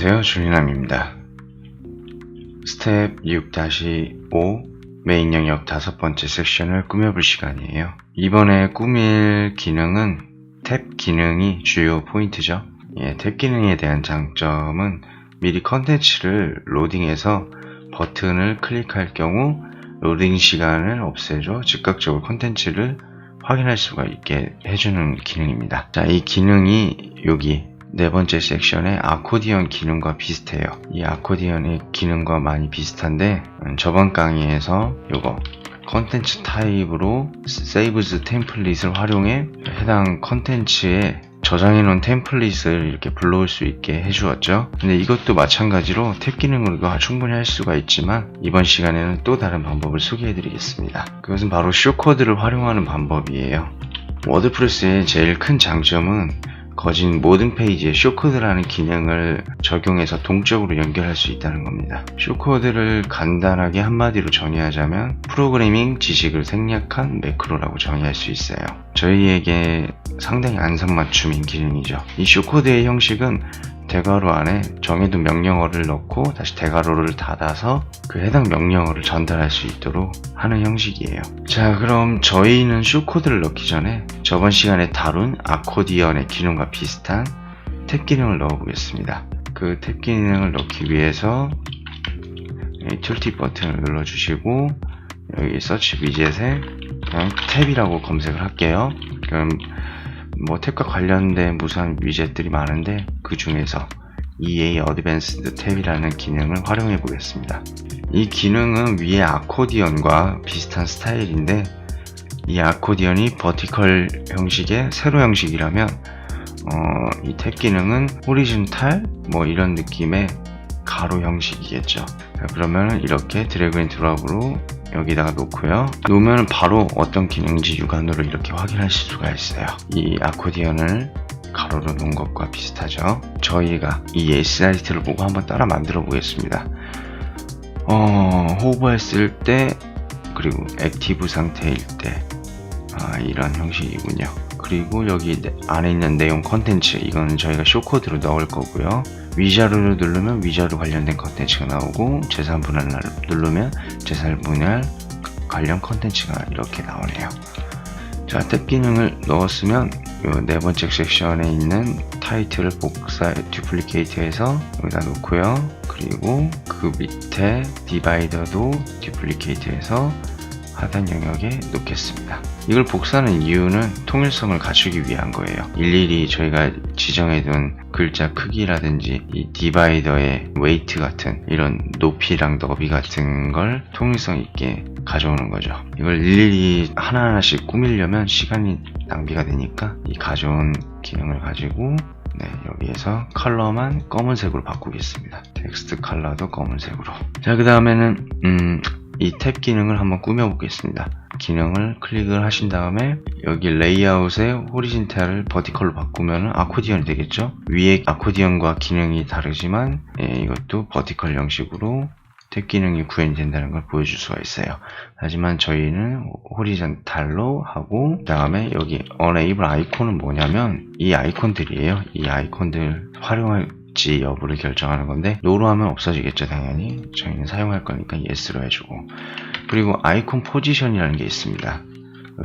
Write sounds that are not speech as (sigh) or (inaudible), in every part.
안녕하세요. 줄리남입니다. 스텝 6-5 메인 영역 다섯 번째 섹션을 꾸며볼 시간이에요. 이번에 꾸밀 기능은 탭 기능이 주요 포인트죠. 예, 탭 기능에 대한 장점은 미리 컨텐츠를 로딩해서 버튼을 클릭할 경우 로딩 시간을 없애줘 즉각적으로 컨텐츠를 확인할 수가 있게 해주는 기능입니다. 자, 이 기능이 여기 네 번째 섹션의 아코디언 기능과 비슷해요. 이 아코디언의 기능과 많이 비슷한데 음, 저번 강의에서 요거 컨텐츠 타입으로 세이브즈 템플릿을 활용해 해당 컨텐츠에 저장해 놓은 템플릿을 이렇게 불러올 수 있게 해주었죠. 근데 이것도 마찬가지로 탭 기능으로 이거 충분히 할 수가 있지만 이번 시간에는 또 다른 방법을 소개해 드리겠습니다. 그것은 바로 쇼코드를 활용하는 방법이에요. 워드프레스의 제일 큰 장점은 거진 모든 페이지에 쇼코드라는 기능을 적용해서 동적으로 연결할 수 있다는 겁니다. 쇼코드를 간단하게 한마디로 정의하자면 프로그래밍 지식을 생략한 매크로라고 정의할 수 있어요. 저희에게 상당히 안성맞춤인 기능이죠. 이 쇼코드의 형식은 대괄호 안에 정해둔 명령어를 넣고 다시 대괄호를 닫아서 그 해당 명령어를 전달할 수 있도록 하는 형식이에요. 자, 그럼 저희는 쇼코드를 넣기 전에 저번 시간에 다룬 아코디언의 기능과 비슷한 탭 기능을 넣어보겠습니다. 그 탭 기능을 넣기 위해서 이 툴팁 버튼을 눌러주시고 여기 서치 위젯에 그냥 탭이라고 검색을 할게요. 그럼 뭐 탭과 관련된 무수한 위젯들이 많은데 그 중에서 EA Advanced 탭이라는 기능을 활용해 보겠습니다. 이 기능은 위에 아코디언과 비슷한 스타일인데 이 아코디언이 버티컬 형식의 세로 형식이라면 어, 이 탭 기능은 호리즌탈 뭐 이런 느낌의 가로 형식이겠죠. 자, 그러면 이렇게 드래그 앤 드롭으로 여기다가 놓고요. 놓으면 바로 어떤 기능인지 육안으로 이렇게 확인하실 수가 있어요. 이 아코디언을 가로로 놓은 것과 비슷하죠. 저희가 이 SRT를 보고 한번 따라 만들어 보겠습니다. 어, 호버했을 때 그리고 액티브 상태일 때 아, 이런 형식이군요. 그리고 여기 내- 안에 있는 내용 컨텐츠 이거는 저희가 쇼코드로 넣을 거고요. 위자료를 누르면 위자료 관련된 컨텐츠가 나오고 재산 분할을 누르면 재산 분할 관련 컨텐츠가 이렇게 나오네요. 자, 탭 기능을 넣었으면 요네 번째 섹션에 있는 타이틀을 복사 듀플리케이트해서 여기다 놓고요. 그리고 그 밑에 디바이더도 듀플리케이트해서 하단 영역에 놓겠습니다. 이걸 복사하는 이유는 통일성을 갖추기 위한 거예요. 일일이 저희가 지정해둔 글자 크기라든지 이 디바이더의 웨이트 같은 이런 높이랑 너비 같은 걸 통일성 있게 가져오는 거죠. 이걸 일일이 하나하나씩 꾸미려면 시간이 낭비가 되니까 이 가져온 기능을 가지고 네, 여기에서 컬러만 검은색으로 바꾸겠습니다. 텍스트 컬러도 검은색으로. 자, 그 다음에는, 음, 이 탭 기능을 한번 꾸며 보겠습니다. 기능을 클릭을 하신 다음에 여기 레이아웃의 호리진탈을 버티컬로 바꾸면 아코디언이 되겠죠? 위에 아코디언과 기능이 다르지만 예, 이것도 버티컬 형식으로 탭 기능이 구현이 된다는 걸 보여줄 수가 있어요. 하지만 저희는 호리전탈로 하고 그 다음에 여기 enable 아이콘은 뭐냐면 이 아이콘들이에요. 이 아이콘들 활용할 지 여부를 결정하는 건데 노로 하면 없어지겠죠 당연히 저희는 사용할 거니까 yes로 해주고 그리고 아이콘 포지션이라는 게 있습니다.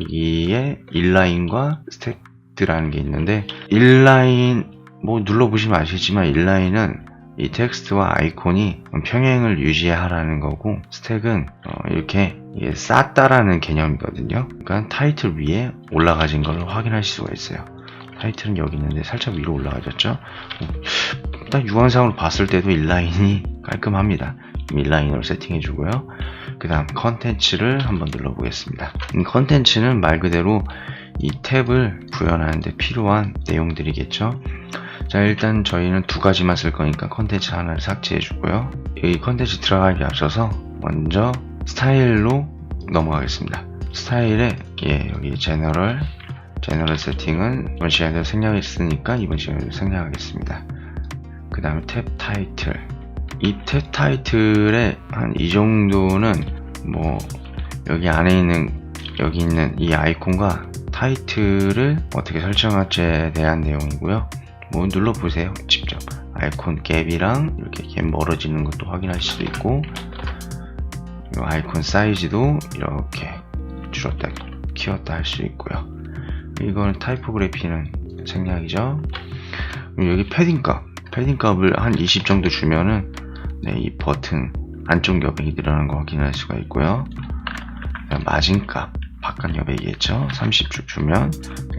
여기에 인라인과 스택트라는 게 있는데 인라인 뭐 눌러보시면 아시겠지만 인라인은 이 텍스트와 아이콘이 평행을 유지하라는 거고 스택은 어, 이렇게 쌓다라는 개념이거든요. 그러니까 타이틀 위에 올라가진 걸 확인하실 수가 있어요. 타이틀은 여기 있는데 살짝 위로 올라가졌죠. 어, 딱 유광상으로 봤을 때도 인라인이 (laughs) 깔끔합니다. 인라인으로 세팅해 주고요. 그 다음 컨텐츠를 한번 눌러보겠습니다. 이 컨텐츠는 말 그대로 이 탭을 구현하는데 필요한 내용들이겠죠. 자 일단 저희는 두 가지만 쓸 거니까 컨텐츠 하나를 삭제해 주고요 이 컨텐츠 들어가기 앞서서 먼저 스타일로 넘어가겠습니다 스타일에 예 여기 제너럴 제너럴 세팅은 이번 시간에도 생략했으니까 이번 시간에도 생략하겠습니다. 그 다음에 탭 타이틀. 이 탭 타이틀에 한이 정도는 뭐 여기 안에 있는 여기 있는 이 아이콘과 타이틀을 어떻게 설정할지에 대한 내용이고요. 뭐 눌러보세요. 직접. 아이콘 갭이랑 이렇게 갭 멀어지는 것도 확인할 수도 있고 이 아이콘 사이즈도 이렇게 줄였다 키웠다 할 수 있고요. 이거는 타이포그래피는 생략이죠. 여기 패딩 값, 패딩 값을 한 20 정도 주면은 네, 이 버튼 안쪽 여백이 늘어나는 거 확인할 수가 있고요. 마진 값, 바깥 여백이겠죠. 30줄 주면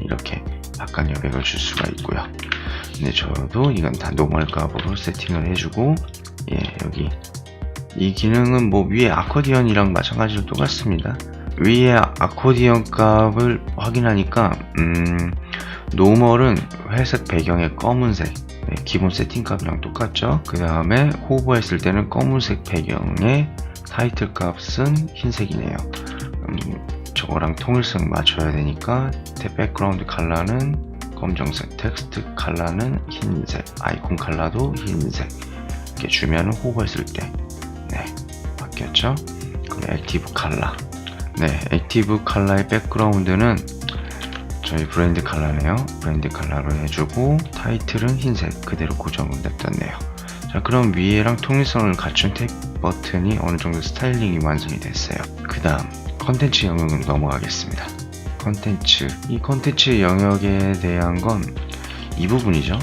이렇게 바깥 여백을 줄 수가 있고요. 근데 저도 이건 다 노멀 값으로 세팅을 해주고 예 여기 이 기능은 뭐 위에 아코디언이랑 마찬가지로 똑같습니다. 위에 아코디언 값을 확인하니까 음 노멀은 회색 배경에 검은색 네, 기본 세팅 값이랑 똑같죠. 그 다음에 호버했을 때는 검은색 배경에 타이틀 값은 흰색이네요. 음, 저거랑 통일성 맞춰야 되니까 백그라운드 컬러는 검정색, 텍스트 컬러는 흰색, 아이콘 컬러도 흰색 이렇게 주면 호버했을 때 네, 바뀌었죠. 그리고 액티브 컬러 네, 액티브 컬러의 백그라운드는 저희 브랜드 컬러네요. 브랜드 컬러로 해주고 타이틀은 흰색 그대로 고정을 냅뒀네요. 자 그럼 위에랑 통일성을 갖춘 탭 버튼이 어느 정도 스타일링이 완성이 됐어요. 그 다음 컨텐츠 영역으로 넘어가겠습니다. 컨텐츠 이 컨텐츠 영역에 대한 건 이 부분이죠.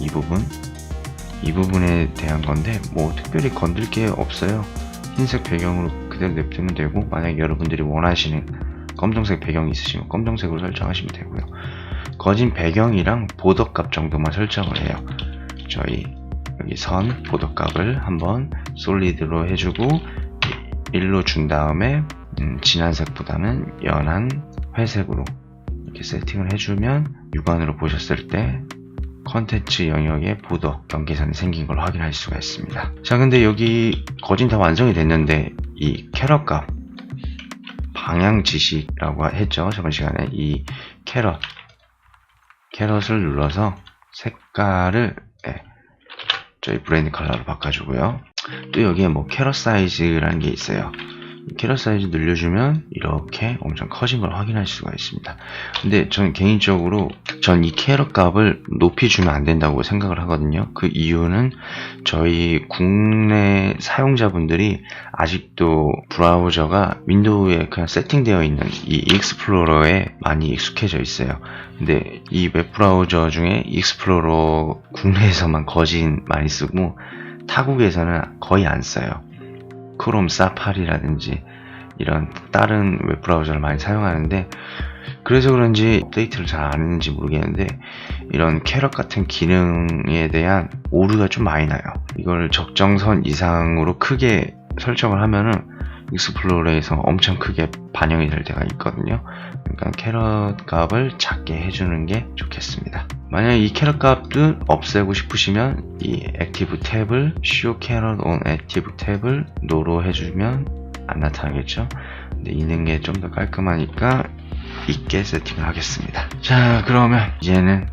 이 부분 이 부분에 대한 건데 뭐 특별히 건들 게 없어요. 흰색 배경으로 그대로 냅두면 되고 만약 여러분들이 원하시는 검정색 배경이 있으시면 검정색으로 설정하시면 되고요. 거진 배경이랑 보더 값 정도만 설정을 해요. 저희 여기 선 보더 값을 한번 솔리드로 해주고 1로 준 다음에 음, 진한 색보다는 연한 회색으로 이렇게 세팅을 해주면 육안으로 보셨을 때 컨텐츠 영역에 보더 경계선이 생긴 걸 확인할 수가 있습니다. 자 근데 여기 거진 다 완성이 됐는데 이 캐럿 값 방향 지시라고 했죠. 저번 시간에 이 캐럿 캐럿을 눌러서 색깔을 예, 저희 브랜드 컬러로 바꿔주고요. 또 여기에 뭐 캐럿 사이즈라는 게 있어요. 이 캐럿 사이즈 늘려주면 이렇게 엄청 커진 걸 확인할 수가 있습니다 근데 저는 개인적으로 전 이 캐럿 값을 높이 주면 안 된다고 생각을 하거든요 그 이유는 저희 국내 사용자분들이 아직도 브라우저가 윈도우에 그냥 세팅되어 있는 이 익스플로러에 많이 익숙해져 있어요. 근데 이 웹브라우저 중에 익스플로러 국내에서만 거진 많이 쓰고 타국에서는 거의 안 써요. 크롬, 사파리라든지 이런 다른 웹브라우저를 많이 사용하는데 그래서 그런지 업데이트를 잘 안 했는지 모르겠는데 이런 캐럿 같은 기능에 대한 오류가 좀 많이 나요. 이걸 적정선 이상으로 크게 설정을 하면은 익스플로러에서 엄청 크게 반영이 될 때가 있거든요. 그러니까 캐럿 값을 작게 해주는 게 좋겠습니다. 만약 이 캐럿 값을 없애고 싶으시면 이 액티브 탭을 show carrot on active 탭을 노로 해주면 안 나타나겠죠. 근데 있는 게 좀 더 깔끔하니까 있게 세팅을 하겠습니다. 자, 그러면 이제는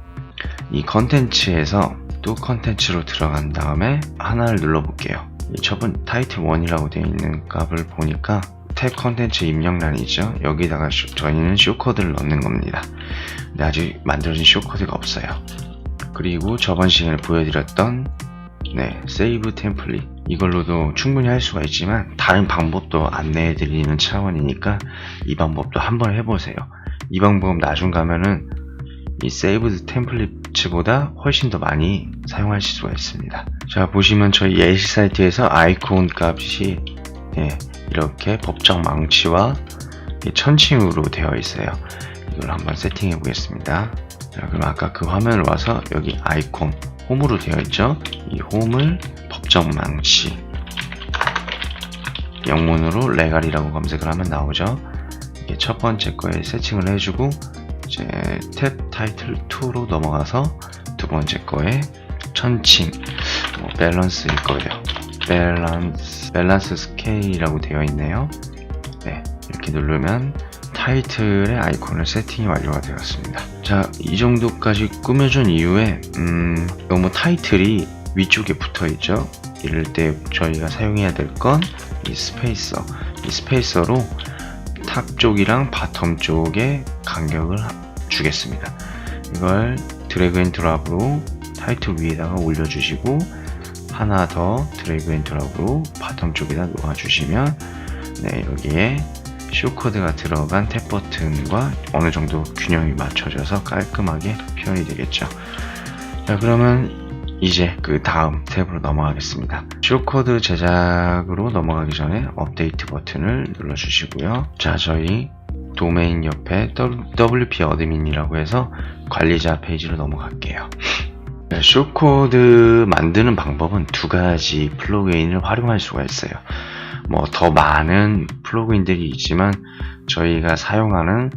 이 컨텐츠에서 또 컨텐츠로 들어간 다음에 하나를 눌러볼게요. 이 저번 타이틀 1이라고 되어 있는 값을 보니까 탭 컨텐츠 입력란이죠. 여기다가 쇼- 저희는 쇼코드를 넣는 겁니다. 근데 아직 만들어진 쇼코드가 없어요. 그리고 저번 시간에 보여드렸던 네, 세이브 템플릿 이걸로도 충분히 할 수가 있지만 다른 방법도 안내해 드리는 차원이니까 이 방법도 한번 해보세요. 이 방법 나중 가면은 이 세이브 템플릿 보다 훨씬 더 많이 사용하실 수가 있습니다. 자 보시면 저희 예시 사이트에서 아이콘 값이 네, 이렇게 법정 망치와 이 천칭으로 되어 있어요. 이걸 한번 세팅해 보겠습니다. 자, 그럼 아까 그 화면을 와서 여기 아이콘 홈으로 되어 있죠. 이 홈을 법정 망치 영문으로 레갈이라고 검색을 하면 나오죠. 이게 첫 번째 거에 세팅을 해주고 이제 탭 타이틀 2로 넘어가서 두 번째 거에 천칭 뭐 밸런스일 거예요. 밸런스 밸런스 스케일이라고 되어 있네요. 네 이렇게 누르면 타이틀의 아이콘을 세팅이 완료가 되었습니다. 자, 이 정도까지 꾸며준 이후에 음, 너무 타이틀이 위쪽에 붙어 있죠. 이럴 때 저희가 사용해야 될 건 이 스페이서, 이 스페이서로 탑 쪽이랑 바텀 쪽에 간격을 하- 주겠습니다. 이걸 드래그 앤 드랍으로 타이틀 위에다가 올려주시고 하나 더 드래그 앤 드랍으로 바텀 쪽에다 놓아주시면 네 여기에 쇼코드가 들어간 탭 버튼과 어느 정도 균형이 맞춰져서 깔끔하게 표현이 되겠죠. 자 그러면 이제 그 다음 탭으로 넘어가겠습니다. 쇼코드 제작으로 넘어가기 전에 업데이트 버튼을 눌러주시고요. 자 저희 도메인 옆에 WP 어드민이라고 해서 관리자 페이지로 넘어갈게요. 네, 쇼코드 만드는 방법은 두 가지 플러그인을 활용할 수가 있어요. 뭐 더 많은 플러그인들이 있지만 저희가 사용하는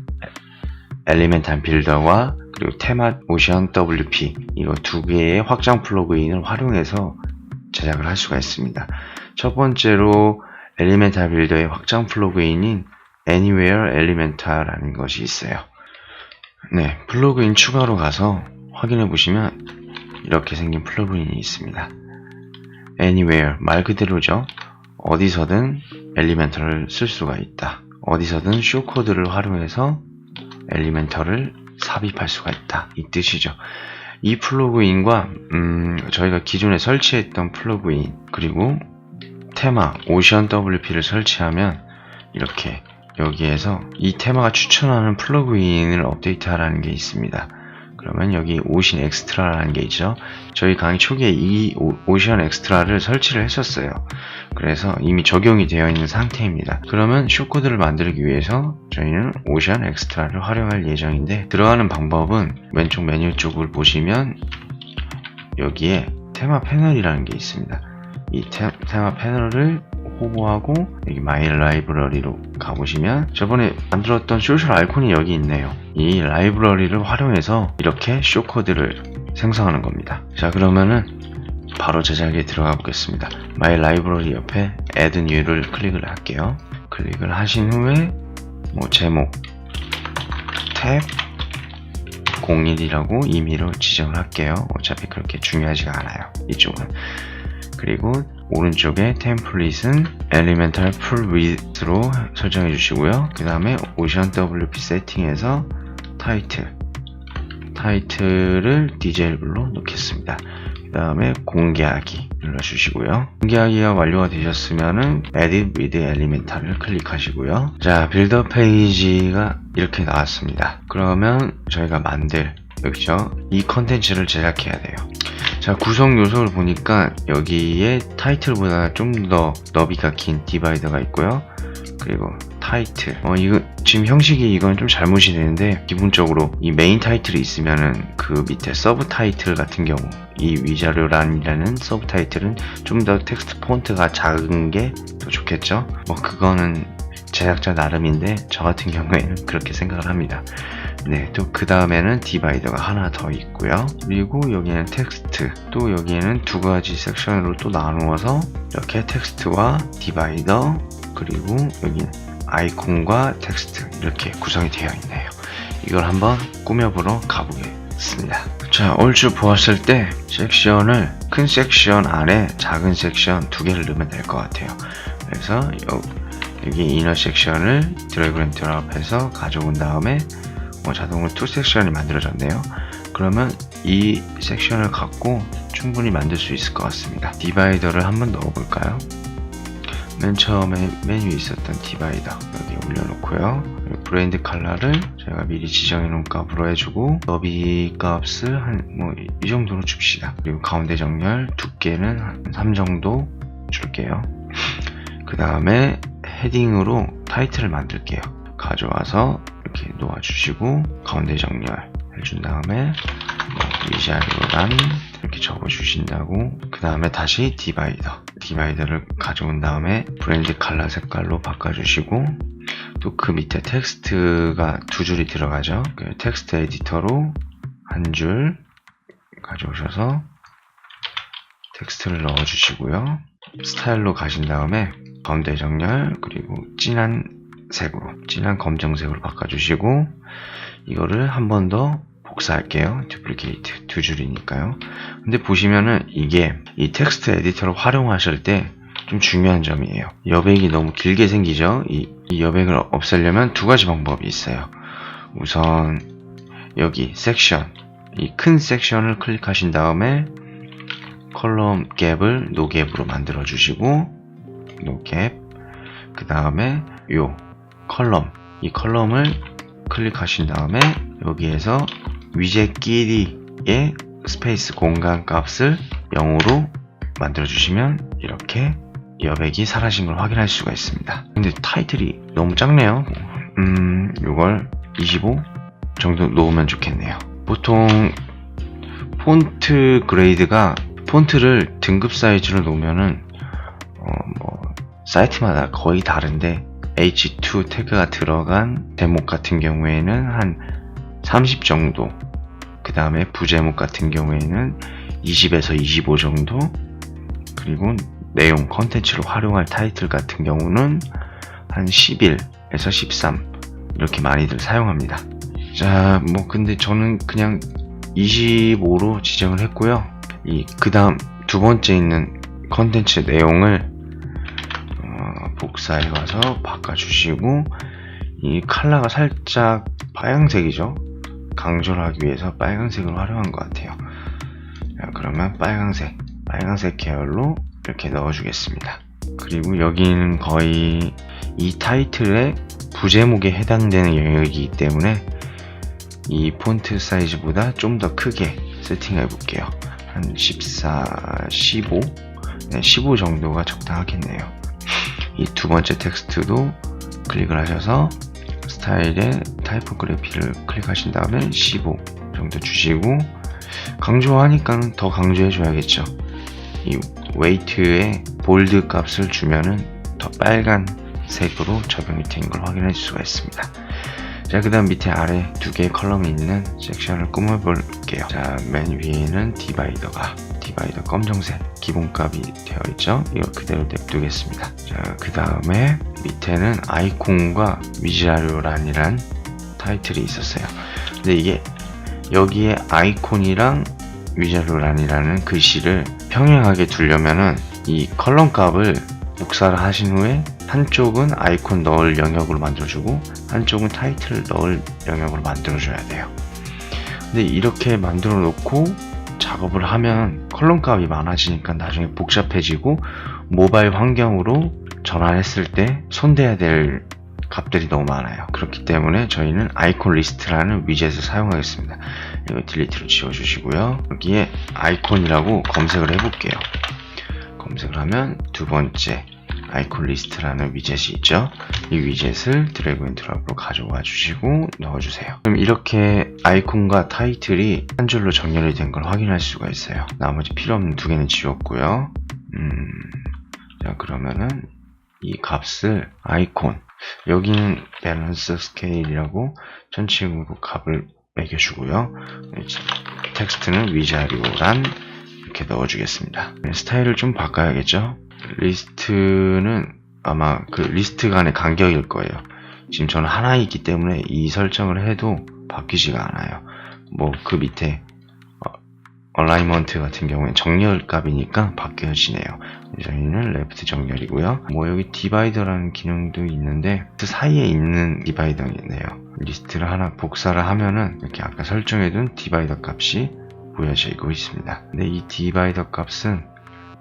엘리멘탈 빌더와 그리고 테마 오션 WP 이거 두 개의 확장 플러그인을 활용해서 제작을 할 수가 있습니다. 첫 번째로 엘리멘탈 빌더의 확장 플러그인인 Anywhere Elemental라는 것이 있어요. 네, 플러그인 추가로 가서 확인해 보시면 이렇게 생긴 플러그인이 있습니다. Anywhere 말 그대로죠. 어디서든 엘리멘털을 쓸 수가 있다. 어디서든 쇼 코드를 활용해서 엘리멘털을 삽입할 수가 있다. 이 뜻이죠. 이 플러그인과 음, 저희가 기존에 설치했던 플러그인 그리고 테마 오션 WP를 설치하면 이렇게 여기에서 이 테마가 추천하는 플러그인을 업데이트하라는 게 있습니다. 그러면 여기 오션 엑스트라라는 게 있죠. 저희 강의 초기에 이 오- 오션 엑스트라를 설치를 했었어요. 그래서 이미 적용이 되어 있는 상태입니다. 그러면 쇼코드를 만들기 위해서 저희는 오션 엑스트라를 활용할 예정인데 들어가는 방법은 왼쪽 메뉴 쪽을 보시면 여기에 테마 패널이라는 게 있습니다. 이 테, 테마 패널을 호보하고 여기 마이 라이브러리로 가보시면 저번에 만들었던 소셜 아이콘이 여기 있네요. 이 라이브러리를 활용해서 이렇게 쇼코드를 생성하는 겁니다. 자 그러면은 바로 제작에 들어가 보겠습니다. 마이 라이브러리 옆에 Add New를 클릭을 할게요. 클릭을 하신 후에 뭐 제목 탭 01이라고 임의로 지정을 할게요. 어차피 그렇게 중요하지가 않아요. 이쪽은. 그리고 오른쪽에 템플릿은 Elemental Full Width로 설정해 주시고요. 그 다음에 Ocean WP 세팅에서 타이틀 타이틀을 DJL로 놓겠습니다. 그 다음에 공개하기 눌러주시고요. 공개하기가 완료가 되셨으면은 Edit with Elemental을 클릭하시고요. 자, 빌더 페이지가 이렇게 나왔습니다. 그러면 저희가 만들 여기죠. 이 컨텐츠를 제작해야 돼요. 자, 구성 요소를 보니까 여기에 타이틀보다 좀 더 너비가 긴 디바이더가 있고요. 그리고 타이틀. 어, 이거, 지금 형식이 이건 좀 잘못이 되는데, 기본적으로 이 메인 타이틀이 있으면은 그 밑에 서브 타이틀 같은 경우, 이 위자료란이라는 서브 타이틀은 좀 더 텍스트 폰트가 작은 게 더 좋겠죠? 뭐, 그거는 제작자 나름인데, 저 같은 경우에는 (laughs) 그렇게 생각을 합니다. 네, 또 그 다음에는 디바이더가 하나 더 있고요. 그리고 여기는 텍스트, 또 여기에는 두 가지 섹션으로 또 나누어서 이렇게 텍스트와 디바이더, 그리고 여기 아이콘과 텍스트 이렇게 구성이 되어 있네요. 이걸 한번 꾸며보러 가보겠습니다. 자, 얼추 보았을 때 섹션을 큰 섹션 안에 작은 섹션 두 개를 넣으면 될 것 같아요. 그래서 여, 여기 이너 섹션을 드래그 앤 드랍해서 가져온 다음에 뭐 자동으로 투 섹션이 만들어졌네요. 그러면 이 섹션을 갖고 충분히 만들 수 있을 것 같습니다. 디바이더를 한번 넣어볼까요? 맨 처음에 메뉴에 있었던 디바이더 여기 올려놓고요. 브랜드 컬러를 제가 미리 지정해 놓은 값으로 해주고 너비 값을 한 뭐 이 정도로 줍시다. 그리고 가운데 정렬 두께는 한 3 정도 줄게요. 그 다음에 헤딩으로 타이틀을 만들게요. 가져와서 이렇게 놓아주시고 가운데 정렬 해준 다음에 뭐 위자료란 이렇게 적어주신다고 그 다음에 다시 디바이더 디바이더를 가져온 다음에 브랜드 컬러 색깔로 바꿔주시고 또 그 밑에 텍스트가 두 줄이 들어가죠. 그 텍스트 에디터로 한 줄 가져오셔서 텍스트를 넣어주시고요. 스타일로 가신 다음에 가운데 정렬 그리고 진한 색으로 진한 검정색으로 바꿔주시고 이거를 한 번 더 복사할게요. 듀플리케이트 두 줄이니까요. 근데 보시면은 이게 이 텍스트 에디터를 활용하실 때 좀 중요한 점이에요. 여백이 너무 길게 생기죠? 이, 이 여백을 없애려면 두 가지 방법이 있어요. 우선 여기 섹션 이 큰 섹션을 클릭하신 다음에 컬럼 갭을 노갭으로 만들어 주시고 노갭 그 다음에 요 컬럼 이 컬럼을 클릭하신 다음에 여기에서 위젯끼리의 스페이스 공간 값을 0으로 만들어 주시면 이렇게 여백이 사라진 걸 확인할 수가 있습니다. 근데 타이틀이 너무 작네요. 음, 이걸 25 정도 놓으면 좋겠네요. 보통 폰트 그레이드가 폰트를 등급 사이즈로 놓으면은 어, 뭐 사이트마다 거의 다른데 H2 태그가 들어간 제목 같은 경우에는 한 30 정도. 그 다음에 부제목 같은 경우에는 20에서 25 정도. 그리고 내용 컨텐츠로 활용할 타이틀 같은 경우는 한 11에서 13 이렇게 많이들 사용합니다. 자 뭐 근데 저는 그냥 25로 지정을 했고요. 이 그 다음 두 번째 있는 컨텐츠 내용을 어, 복사해 가서 바꿔주시고 이 컬러가 살짝 빨강색이죠 강조를 하기 위해서 빨강색을 활용한 것 같아요. 자, 그러면 빨강색 빨강색 계열로 이렇게 넣어주겠습니다. 그리고 여기는 거의 이 타이틀의 부제목에 해당되는 영역이기 때문에 이 폰트 사이즈보다 좀 더 크게 세팅해 볼게요. 한 14, 15 네, 15 정도가 적당하겠네요. 이 두 번째 텍스트도 클릭을 하셔서 스타일의 타이포그래피를 클릭하신 다음에 15 정도 주시고 강조하니까 더 강조해 줘야겠죠 이 웨이트에 볼드 값을 주면은 더 빨간 색으로 적용이 된걸 확인할 수가 있습니다 자, 그 다음 밑에 아래 두 개의 컬럼이 있는 섹션을 꾸며볼게요. 자, 맨 위에는 디바이더가, 디바이더 검정색 기본값이 되어 있죠. 이거 그대로 냅두겠습니다. 자, 그 다음에 밑에는 아이콘과 위자료란이란 타이틀이 있었어요. 근데 이게 여기에 아이콘이랑 위자료란이라는 글씨를 평행하게 두려면은 이 컬럼 값을 복사를 하신 후에 한쪽은 아이콘 넣을 영역으로 만들어주고 한쪽은 타이틀 넣을 영역으로 만들어줘야 돼요. 근데 이렇게 만들어 놓고 작업을 하면 컬럼 값이 많아지니까 나중에 복잡해지고 모바일 환경으로 전환했을 때 손대야 될 값들이 너무 많아요. 그렇기 때문에 저희는 아이콘 리스트라는 위젯을 사용하겠습니다. 이거 딜리트로 지워주시고요. 여기에 아이콘이라고 검색을 해볼게요. 검색을 하면 두 번째 아이콘 리스트라는 위젯이 있죠. 이 위젯을 드래그 앤 드랍으로 가져와 주시고 넣어주세요. 그럼 이렇게 아이콘과 타이틀이 한 줄로 정렬이 된 걸 확인할 수가 있어요. 나머지 필요 없는 두 개는 지웠고요. 음, 자 그러면은 이 값을 아이콘 여기는 밸런스 스케일이라고 전체적으로 값을 매겨주고요. 텍스트는 위자료란 이렇게 넣어주겠습니다. 네, 스타일을 좀 바꿔야겠죠. 리스트는 아마 그 리스트 간의 간격일 거예요. 지금 저는 하나이기 때문에 이 설정을 해도 바뀌지가 않아요. 뭐 그 밑에 얼라이먼트 같은 경우에 정렬 값이니까 바뀌어지네요. 저희는 레프트 정렬이고요. 뭐 여기 디바이더라는 기능도 있는데 그 사이에 있는 디바이더이네요. 리스트를 하나 복사를 하면은 이렇게 아까 설정해둔 디바이더 값이 보여지고 있습니다. 근데 이 디바이더 값은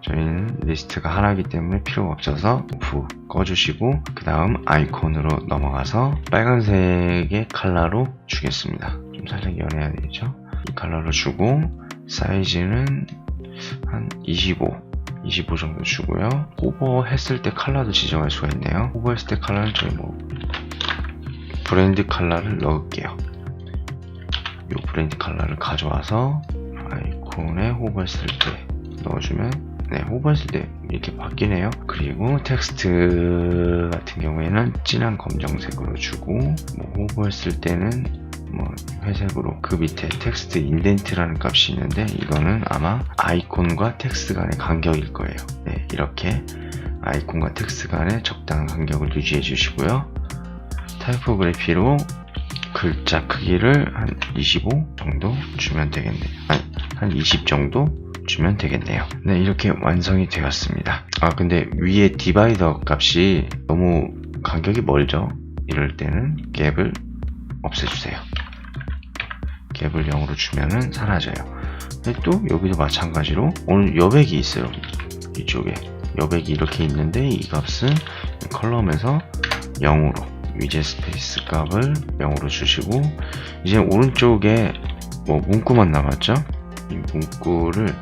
저희는 리스트가 하나이기 때문에 필요가 없어서 오프 꺼주시고 그 다음 아이콘으로 넘어가서 빨간색의 컬러로 주겠습니다. 좀 살짝 연해야 되죠? 이 컬러로 주고 사이즈는 한 25, 25 정도 주고요. 호버 했을 때 컬러도 지정할 수가 있네요. 호버 했을 때 컬러는 저희 뭐 브랜드 컬러를 넣을게요. 이 브랜드 컬러를 가져와서 아이콘에 호버 했을 때 넣어주면 네, 호버했을 때 이렇게 바뀌네요. 그리고 텍스트 같은 경우에는 진한 검정색으로 주고, 뭐 호버했을 때는 뭐 회색으로 그 밑에 텍스트 인덴트라는 값이 있는데 이거는 아마 아이콘과 텍스트 간의 간격일 거예요. 네, 이렇게 아이콘과 텍스트 간의 적당한 간격을 유지해 주시고요. 타이포그래피로 글자 크기를 한 25 정도 주면 되겠네요. 아니, 한20 정도 주면 되겠네요. 네, 이렇게 완성이 되었습니다. 아, 근데 위에 디바이더 값이 너무 간격이 멀죠? 이럴 때는 갭을 없애주세요. 갭을 0으로 주면은 사라져요. 또 여기도 마찬가지로 오늘 여백이 있어요. 이쪽에 여백이 이렇게 있는데 이 값은 컬럼에서 0으로 위젯 스페이스 값을 0으로 주시고 이제 오른쪽에 뭐 문구만 남았죠? 이 문구를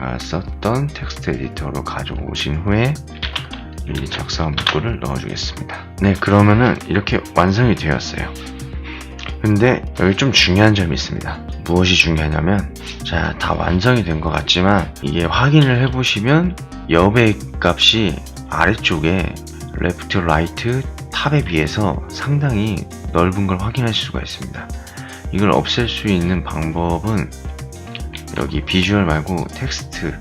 아까 썼던 텍스트 에디터로 가져오신 후에 이 작성한 문구를 넣어주겠습니다. 네, 그러면은 이렇게 완성이 되었어요. 근데 여기 좀 중요한 점이 있습니다. 무엇이 중요하냐면, 자, 다 완성이 된 것 같지만, 이게 확인을 해보시면, 여백 값이 아래쪽에 레프트, 라이트, 탑에 비해서 상당히 넓은 걸 확인할 수가 있습니다. 이걸 없앨 수 있는 방법은 여기 비주얼 말고 텍스트,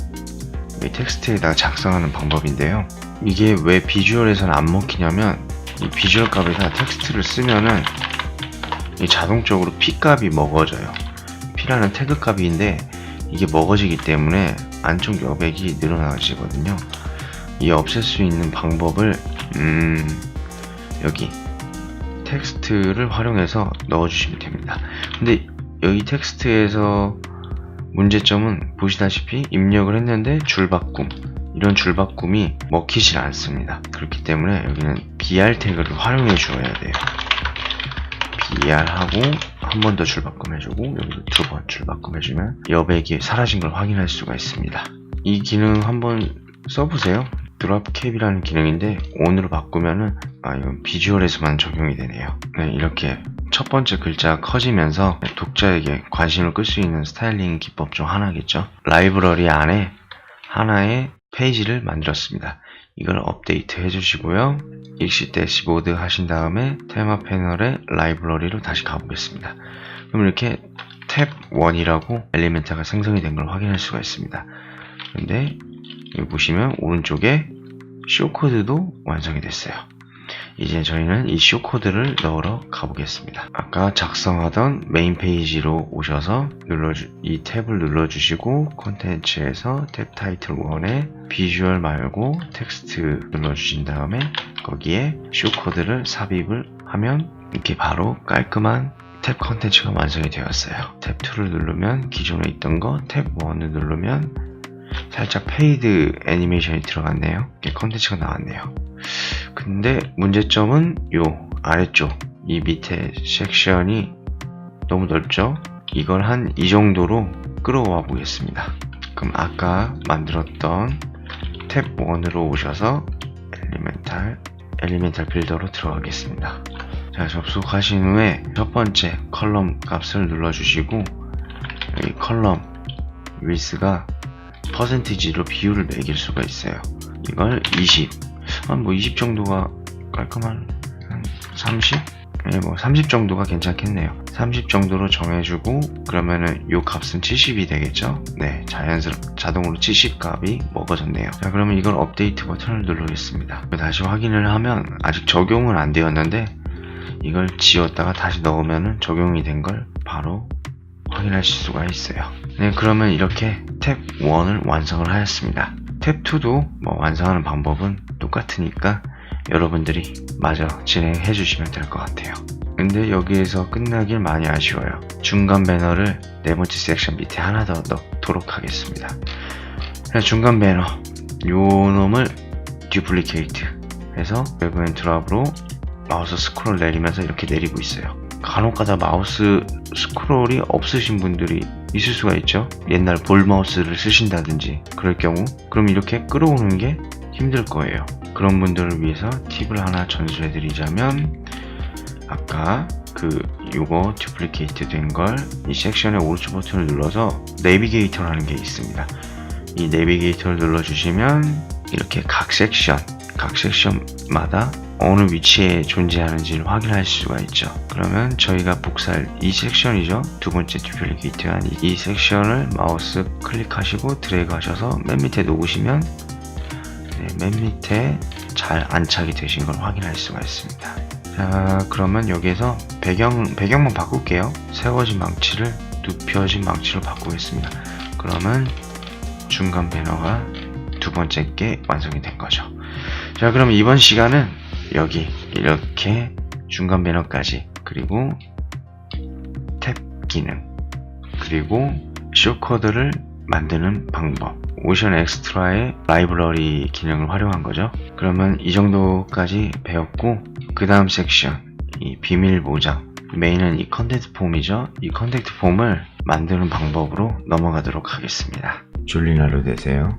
이 텍스트에다가 작성하는 방법인데요. 이게 왜 비주얼에서는 안 먹히냐면, 이 비주얼 값에다 텍스트를 쓰면은 이 자동적으로 P 값이 먹어져요. P라는 태그 값인데 이게 먹어지기 때문에 안쪽 여백이 늘어나지거든요. 이 없앨 수 있는 방법을 음, 여기 텍스트를 활용해서 넣어주시면 됩니다. 근데 여기 텍스트에서 문제점은 보시다시피 입력을 했는데 줄바꿈 이런 줄바꿈이 먹히질 않습니다. 그렇기 때문에 여기는 BR 태그를 활용해 주어야 돼요. BR하고 한 번 더 줄바꿈 해주고 여기도 두 번 줄바꿈 해주면 여백이 사라진 걸 확인할 수가 있습니다. 이 기능 한번 써보세요. 드롭캡이라는 기능인데 온으로 바꾸면은 아 이건 비주얼에서만 적용이 되네요. 네, 이렇게 첫 번째 글자가 커지면서 독자에게 관심을 끌 수 있는 스타일링 기법 중 하나겠죠. 라이브러리 안에 하나의 페이지를 만들었습니다. 이걸 업데이트 해주시고요. 일시 대시보드 하신 다음에 테마 패널의 라이브러리로 다시 가보겠습니다. 그럼 이렇게 탭 1이라고 엘리멘트가 생성이 된 걸 확인할 수가 있습니다. 근데 여기 보시면 오른쪽에 쇼 코드도 완성이 됐어요. 이제 저희는 이 쇼코드를 넣으러 가보겠습니다. 아까 작성하던 메인 페이지로 오셔서 눌러주, 이 탭을 눌러주시고 콘텐츠에서 탭 타이틀 1에 비주얼 말고 텍스트 눌러주신 다음에 거기에 쇼코드를 삽입을 하면 이렇게 바로 깔끔한 탭 컨텐츠가 완성이 되었어요. 탭 2를 누르면 기존에 있던 거, 탭 1을 누르면 살짝 페이드 애니메이션이 들어갔네요. 이렇게 컨텐츠가 나왔네요. 근데 문제점은 요 아래쪽 이 밑에 섹션이 너무 넓죠? 이걸 한 이 정도로 끌어와 보겠습니다. 그럼 아까 만들었던 탭 1으로 오셔서 엘리멘탈 엘리멘탈 빌더로 들어가겠습니다. 자, 접속하신 후에 첫 번째 컬럼 값을 눌러주시고 여기 컬럼 위스가 퍼센티지로 비율을 매길 수가 있어요. 이걸 20, 한 뭐 20 정도가 깔끔한 한 30? 네, 뭐 30 정도가 괜찮겠네요. 30 정도로 정해주고 그러면은 요 값은 70이 되겠죠? 네, 자연스럽 자동으로 70 값이 먹어졌네요. 자, 그러면 이걸 업데이트 버튼을 누르겠습니다. 다시 확인을 하면 아직 적용은 안 되었는데 이걸 지웠다가 다시 넣으면은 적용이 된 걸 바로 확인하실 수가 있어요. 네, 그러면 이렇게 탭 1을 완성을 하였습니다. 탭 2도 뭐 완성하는 방법은 똑같으니까 여러분들이 마저 진행해 주시면 될 것 같아요. 근데 여기에서 끝나길 많이 아쉬워요. 중간 배너를 네 번째 섹션 밑에 하나 더 넣도록 하겠습니다. 중간 배너 요 놈을 듀플리케이트 해서 외부 앤 드랍으로 마우스 스크롤 내리면서 이렇게 내리고 있어요. 간혹가다 마우스 스크롤이 없으신 분들이 있을 수가 있죠. 옛날 볼 마우스를 쓰신다든지 그럴 경우 그럼 이렇게 끌어오는 게 힘들 거예요. 그런 분들을 위해서 팁을 하나 전수해 드리자면 아까 그 요거 듀플리케이트 된 걸 이 섹션의 오른쪽 버튼을 눌러서 내비게이터라는 게 있습니다. 이 내비게이터를 눌러 주시면 이렇게 각 섹션 각 섹션마다 어느 위치에 존재하는지를 확인할 수가 있죠. 그러면 저희가 복사할 이 섹션이죠. 두 번째 듀플리케이트한 이, 이 섹션을 마우스 클릭하시고 드래그 하셔서 맨 밑에 놓으시면 네, 맨 밑에 잘 안착이 되신 걸 확인할 수가 있습니다. 자, 그러면 여기에서 배경, 배경만 바꿀게요. 세워진 망치를 눕혀진 망치로 바꾸겠습니다. 그러면 중간 배너가 두 번째 게 완성이 된 거죠. 자, 그럼 이번 시간은 여기 이렇게 중간 배너까지 그리고 탭 기능 그리고 쇼코드를 만드는 방법. 오션 엑스트라의 라이브러리 기능을 활용한 거죠. 그러면 이 정도까지 배웠고, 그 다음 섹션, 이 비밀 보장. 메인은 이 컨택트 폼이죠. 이 컨택트 폼을 만드는 방법으로 넘어가도록 하겠습니다. 졸린 하루 되세요.